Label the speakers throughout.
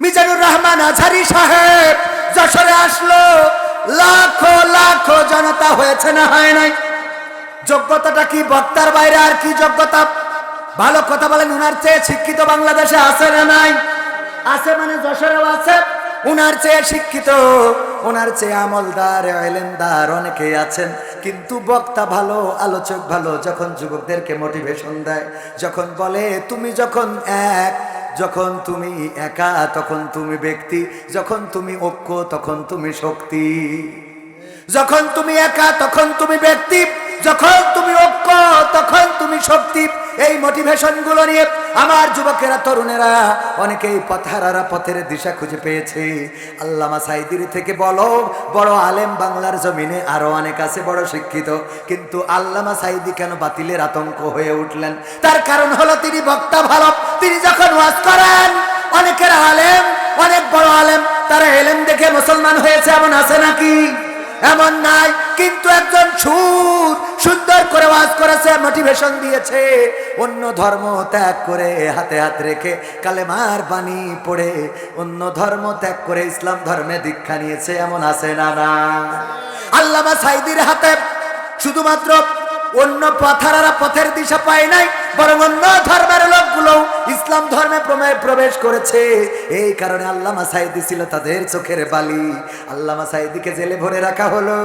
Speaker 1: মিজানুর রহমান আঝারি সাহেব, যশোরে আসলো। লাখো লাখো জনতা হয়েছে না হয় নাই? যোগ্যতাটা কি বক্তার বাইরে আর কি যোগ্যতা? ভালো কথা বলেন, উনার চেয়ে শিক্ষিত বাংলাদেশে আছে না নাই? আছে মানে যশোরেও আছে, উনার চেয়ে শিক্ষিত ওনার চেয়ে আমলদার এলেমদার অনেকেই আছেন। কিন্তু বক্তা ভালো, আলোচক ভালো, যখন যুবকদেরকে মোটিভেশন দেয়, যখন বলে, তুমি যখন এক যখন তুমি একা, তখন তুমি ব্যক্তি, যখন তুমি ঐক্য, তখন তুমি শক্তি। যখন তুমি একা, তখন তুমি ব্যক্তি, যখন তুমি ঐক্য, তখন তুমি শক্তি। এই মোটিভেশনগুলো নিয়ে আমার যুবকেরা, তরুণেরা, অনেকেই পথহারারা পথের দিশা খুঁজে পেয়েছে। আল্লামা সাইদির থেকে বলো, বড় আলেম বাংলার জমিনে আরও অনেক আছে, বড় শিক্ষিত। কিন্তু আল্লামা সাইদি কেন বাতিলের আতঙ্ক হয়ে উঠলেন? তার কারণ হলো তিনি বক্তা ভালো। তিনি যখন ওয়াজ করেন, অনেকের আলেম, অনেক বড় আলেম, তারা এলেম দেখে মুসলমান হয়েছে, এমন আছে নাকি? এমন নাই, কিন্তু একজন সুর সুন্দর করে ওয়াজ করেছে মোটিভেশন দিয়েছে। অন্য ধর্ম ত্যাগ করে হাতে হাত রেখে কালেমার বাণী পড়ে, অন্য ধর্ম ত্যাগ করে ইসলাম ধর্মে দীক্ষা নিয়েছে, এমন আছে না না? আল্লামা সাইদির হাতে শুধুমাত্র অন্য পথারারা পথের দিশা পায় নাই বরং অন্য ধর্মের লোকগুলো ইসলাম ধর্মে প্রবেশ করেছে। এই কারণে আল্লামা সাইদি ছিল তাদের চোখের বালি। আল্লামা সাইদিকে জেলে ভরে রাখা হলো।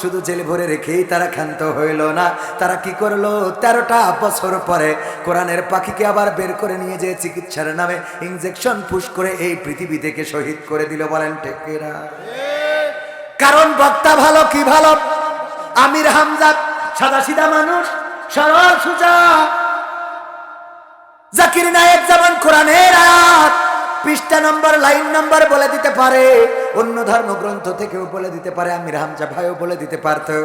Speaker 1: শুধু জেলে ভরে রেখেই তারা ক্ষান্ত হইল না। তারা কি করল? তেরোটা বছর পরে কোরআনের পাখিকে আবার বের করে নিয়ে যে চিকিৎসার নামে ইনজেকশন পুশ করে এই পৃথিবী থেকে শহীদ করে দিল বলেন টেকেরা কারণ বক্তা ভালো কি ভালো? আমির হামজা সাদা সিধা মানুষ, সরল সুজা। জাকির নায়েক যেমন কোরআনের আয়াত, পৃষ্ঠা নম্বর, লাইন নম্বর বলে দিতে পারে, অন্য ধর্মগ্রন্থ থেকেও বলে দিতে পারে, আমির হামজা ভাইও বলে দিতে পারতো।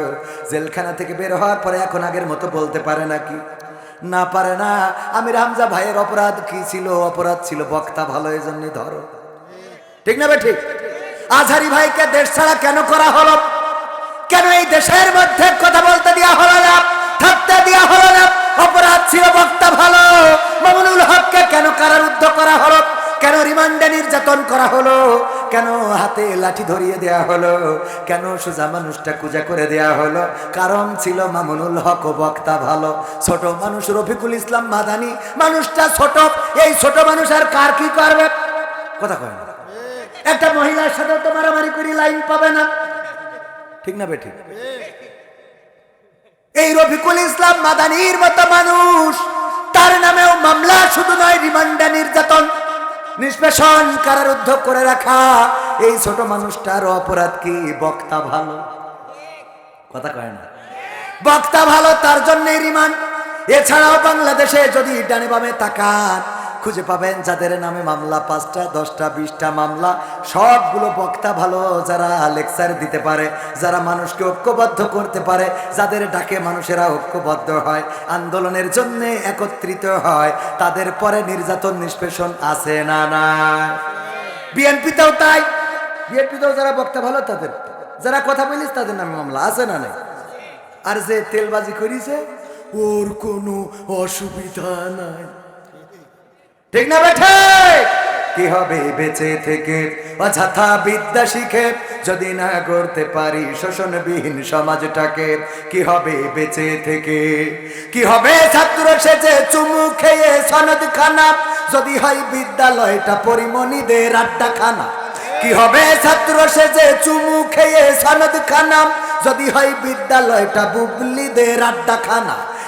Speaker 1: জেলখানা থেকে বের হওয়ার পরে এখন আগের মতো বলতে পারে নাকি? না পারে না। আমির হামজা ভাইয়ের অপরাধ কি ছিল? অপরাধ ছিল বক্তা ভালো এই জন্যই ধরো। ঠিক না ঠিক? আজহারি ভাইকে দেশ ছাড়া কেন করা হলো? কেন এই দেশের মধ্যে কথা বলতে দেওয়া হলো না? থাকতে দেওয়া হলো না? অপরাধ ছিল বক্তা ভালো। মামুনুল হককে কেন কারারুদ্ধ করা হলো? কেন রিমান্ডে নির্যাতন করা হলো? কেন হাতে লাঠি ধরিয়ে দেয়া হলো? কেন সোজা মানুষটা কুজা করে দেয়া হলো? কারণ ছিল মামুনুল হক বক্তা ভালো। ছোট মানুষ রফিকুল ইসলাম মাদানি। মানুষটা ছোট। এই ছোট মানুষ আর কার কি করবে? কথা কয় একটা মহিলার সাথে তো মারামারি করি লাইন পাবে না। ঠিক না বে ঠিক? এই রফিকুল ইসলাম মাদানির মতো মানুষ। তার নামেও মামলা শুধু নয়, রিমান্ডা নির্যাতন, নিষ্পেষণ, কারারুদ্ধ করে রাখা। এই ছোট মানুষটার অপরাধ কি? বক্তা ভালো। কথা কয় না। বক্তা ভালো, তার জন্যই রিমান্ড। এছাড়াও বাংলাদেশে যদি ডানে বামে তাকান খুঁজে পাবেন যাদের নামে মামলা, পাঁচটা, দশটা, বিশটা মামলা, সবগুলো বক্তা ভালো, যারা লেকচার দিতে পারে, যারা মানুষকে ঐক্যবদ্ধ করতে পারে, যাদের ডাকে মানুষেরা ঐক্যবদ্ধ হয়, আন্দোলনের জন্য একত্রিত হয়, তাদের পরে নির্যাতন, নিষ্পেষণ আছে না না। বিএনপিতেও তাই। বিএনপিতেও যারা বক্তা ভালো, তাদের। যারা কথা বলিস, তাদের নামে মামলা আছে না নাই? আর যে তেলবাজি করিছে, ওর কোনো অসুবিধা নাই। ঠিক না বেঠে কি হবে বেঁচে থেকে? অযথা বিদ্যা শিখে যদি না করতে পারি শোষণবিহীন সমাজটাকে, কি হবে বেঁচে থেকে? কি হবে ছাত্র সেজে চুমু খেয়ে সনদ খানা যদি হয় বিদ্যালয়টা পরিমণিদের আড্ডা খানা কি হবে ছাত্র সেজে চুমু খেয়ে সনদ খানা যদি হয় বিদ্যালয়টা বুবলিদের আড্ডা খানা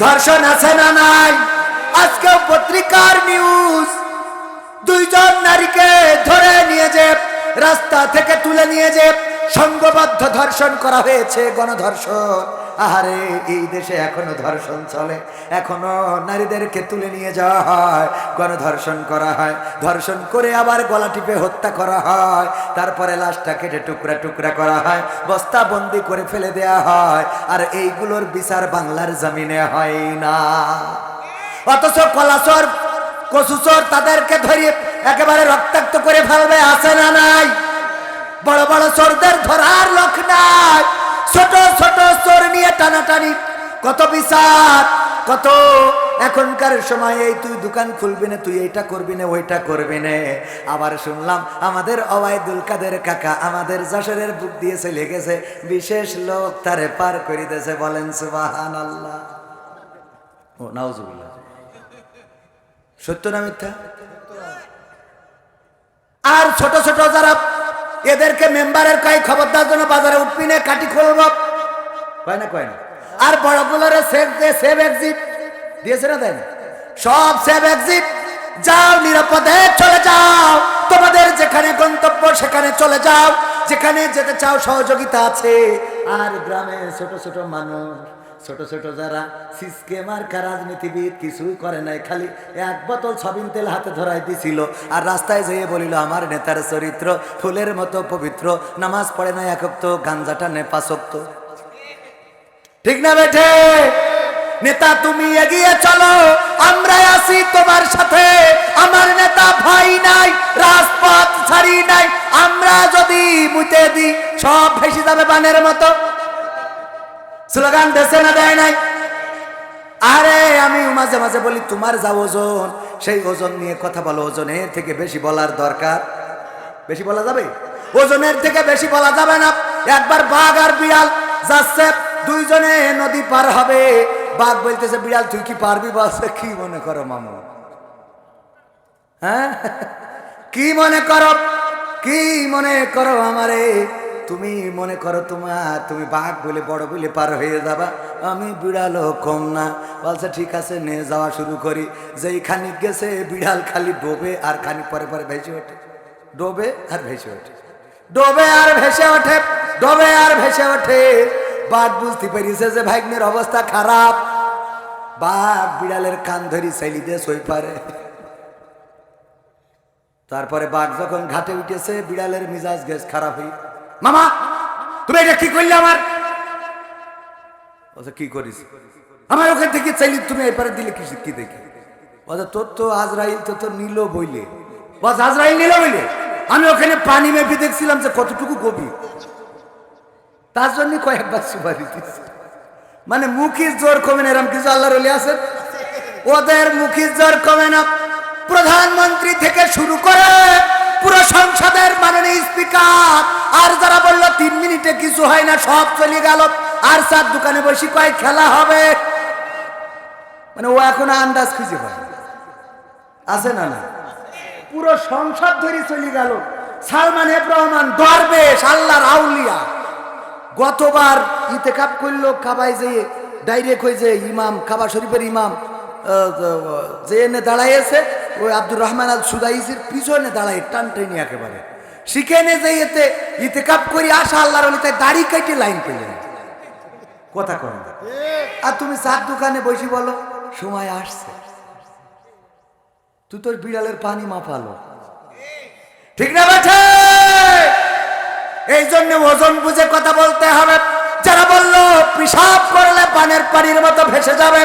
Speaker 1: ধর্ষণ আছে না নাই? আজকে পত্রিকার নিউজ দুইজন নারীকে ধরে নিয়ে যে, রাস্তা থেকে তুলে নিয়ে যে সংঘবদ্ধ ধর্ষণ করা হয়েছে গণধর্ষণ। আহারে, এই দেশে এখনও ধর্ষণ চলে। এখনও নারীদেরকে তুলে নিয়ে যাওয়া হয়, গণধর্ষণ করা হয়। ধর্ষণ করে আবার গলা টিপে হত্যা করা হয়। তারপরে লাশটা কেটে টুকরা টুকরা করা হয়, বস্তা বন্দি করে ফেলে দেয়া হয়। আর এইগুলোর বিচার বাংলার জমিনে হয় না। অথচ কলাচর, কচুচর তাদেরকে ধরিয়ে একেবারে রক্তাক্ত করে ফেলবে, আছে না নাই? বড় বড় চোরদের ধরার লোক নাই। ছোট ছোট চোর নিয়ে টানাটানি। কত বিচার, কত এখনকার সময় এই তুই দোকান খুলবি না, তুই এইটা করবি না, ওইটা করবি না। আবার শুনলাম আমাদের অবায়দুল কাদের কাকা আমাদের যশোরের বুক দিয়েছে চলে গেছে। বিশেষ লোক তারে পার করে দিয়েছে বলেন সুবাহান আল্লাহ ও, নাউজুবিল্লাহ। সত্য না মিথ্যা? আর ছোট ছোট যারা এদেরকে মেম্বারের কয় খবরদার জন্য বাজারে উঠবি না কাটি খুলব। কয় না কয় না। আর বড়গুলোর সেভ দিয়ে সেভ এক্সিট। দিয়েছে না দেয় সব সেভ এক্সিট। যাও নিরাপদে, চলে যাও। তোমাদের যেখানে গন্তব্য, সেখানে চলে যাও। যেখানে যেতে চাও, সহযোগিতা আছে। আর গ্রামে ছোট ছোট মানুষ। ছোট ছোট যারা সিসকে মার্কা রাজনীতিবিদ কিছুই করে নাই, খালি এক বোতল সবিন তেল হাতে ধরাই দিছিল। আর রাস্তায় যেয়ে বলিল, আমার নেতার চরিত্র ফুলের মতো পবিত্র, নামাজ পড়ে না একক্ত গাঞ্জাটা নেপাসক্ত ঠিক না বেঠে? নেতা, তুমি এগিয়ে চলো, আমরা আছি তোমার সাথে। আমার নেতা ভাই নাই, রাজপথ ছাড়ি নাই, আমরা যদি মুতে দিই, সব ভেসে যাবে বানের মতো। স্লোগান দেশে না দেয় নাই? আরে, আমি মাঝে মাঝে বলি, তোমার যা ওজন, সেই ওজন নিয়ে কথা বলো। ওজনের থেকে বেশি বলার দরকার। বেশি বলা যাবে? ওজনের থেকে বেশি বলা যাবে না। একবার বাঘ আর বিড়াল যাচ্ছে, দুইজনে নদী পার হবে। বাঘ বলতেছে, বিড়াল, তুই কি পারবি? বলছে, কি মনে করো মামু? হ্যাঁ? কি মনে করো? কি মনে করো আমারে? তুমি মনে করো তোমার, তুমি বাঘ বলে, বড় বলে পার হয়ে যাবা। আমি বিড়ালও কম না। বলছে, ঠিক আছে নিয়ে যাওয়া শুরু করি। যেই খানিক গেছে, বিড়াল খালি ডোবে আর খানিক পরে পরে ভেসে ওঠে। ডোবে আর ভেসে ওঠে। ডোবে আর ভেসে ওঠে, ডোবে আর ভেসে ওঠে। বাঘ বুঝতে পেরেছে যে ভাগ্নের অবস্থা খারাপ। বাঘ বিড়ালের কান ধরি চাইলি দিয়ে সই পারে তারপরে বাঘ যখন ঘাটে উঠেছে, বিড়ালের মিজাজ গ্যাস খারাপ হই মামা তুমি এটা কি করলে আমার? বলছে কি করিস? আমার ওখান থেকে চাইলি তুমি এপারে দিলে কি কি দেখি? বলছে তোর তো আজরাইল তো তোর নিল বইলে। বস আজরাইল নিল বইলে? আমি ওখানে পানি মেপে দেখছিলাম যে কতটুকু গভীর। তার জন্য কয়েকবার সুপারি দিচ্ছে মানে মুখির জোর কমে না এরম কিছু আল্লাহর আছেন? ওদের মুখির জোর কমে না। প্রধানমন্ত্রী থেকে শুরু করে পুরো সংসদের মাননীয় স্পিকার আর যারা বলল তিন মিনিটে কিছু হয় না, সব চলে গেল। আর চার দোকানে বসে কয়, খেলা হবে? মানে ও এখন আন্দাজ খুঁজে পায় আছে না না পুরো সংসার ধরে চলে গেল। সালমান রহমান দরবেশ আউলিয়া। গতবার ইতেকাপ করল কাবায় যে ডাইরেক্ট হয়ে যে ইমাম, কাবা শরীফের ইমাম যে এনে দাঁড়াইছে ওই আব্দুর রহমান আল সুদাইসির পিছনে দাঁড়ায় টান টেনে একেবারে। শিখেনে যে এতে ইতেকাপ করি আসা আল্লাহর তাই দাড়ি কেটে লাইন পেলেন কথা কন আর তুমি চার দোকানে বসি বলো, সময় আসছে। তুই তোর বিড়ালের পানি মাপালো। ঠিক না বেঠে? এই জন্য ওজন বুঝে কথা বলতে হবে। যারা বলল পিসাব করলে পানের পানির মতো ভেসে যাবে।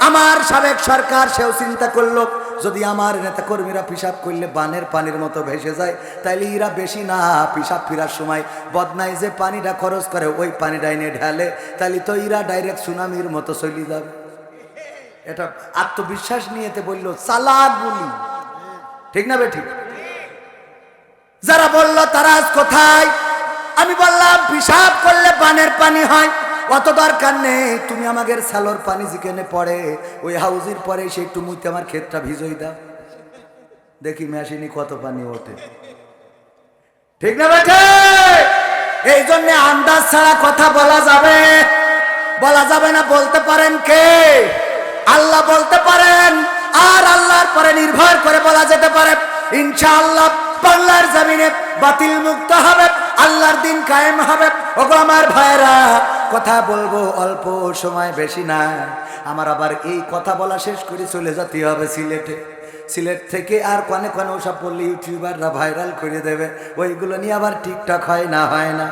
Speaker 1: আমার সাবেক সরকার সেও চিন্তা করল যদি আমার নেতা কর্মীরা পিসাব করলে বানের পানির মতো ভেসে যায়, তাইলে এরা বেশি না পিসাব ফিরার সময় বদনাই যে পানিটা খরচ করে, ওই পানিটা এনে ঢালে তাহলে তো এরা ডাইরেক্ট সুনামির মতো চলে যাবে। এটা আত্মবিশ্বাস নিয়েতে বলল চালাক বলি। ঠিক না বে ঠিক? যারা বলল তারা কোথায়? আমি বললাম পিসাব করলে বানের পানি হয়। অত দরকার নেই? তুমি আমাদের স্যালোর পানি যেখানে পড়ে, ওই হাউজির পরে সে একটু মুইতে আমার ক্ষেতটা ভিজই দাও। দেখি মেশিনি কত পানি ওঠে। ঠিক না বেঠে এই জন্য আন্দাজ ছাড়া কথা বলা যাবে। বলা যাবে না, বলতে পারেন কে? আল্লাহ বলতে পারেন, আর আল্লাহর পরে নির্ভর করে বলা যেতে পারে। ইনশাআল্লাহ দুনিয়ার জমিনে বাতিল মুক্ত হবে, আল্লাহর দিন কায়েম হবে। ওগো আমার ভাইরা কথা বলব অল্প সময় বেশি না। আমার আবার এই কথা বলা শেষ করে চলে যেতে হবে সিলেটে। সিলেট থেকে আর কনে কনে ওসব বললে ইউটিউবাররা ভাইরাল করে দেবে। ওইগুলো নিয়ে আবার ঠিকঠাক হয় না হয় না।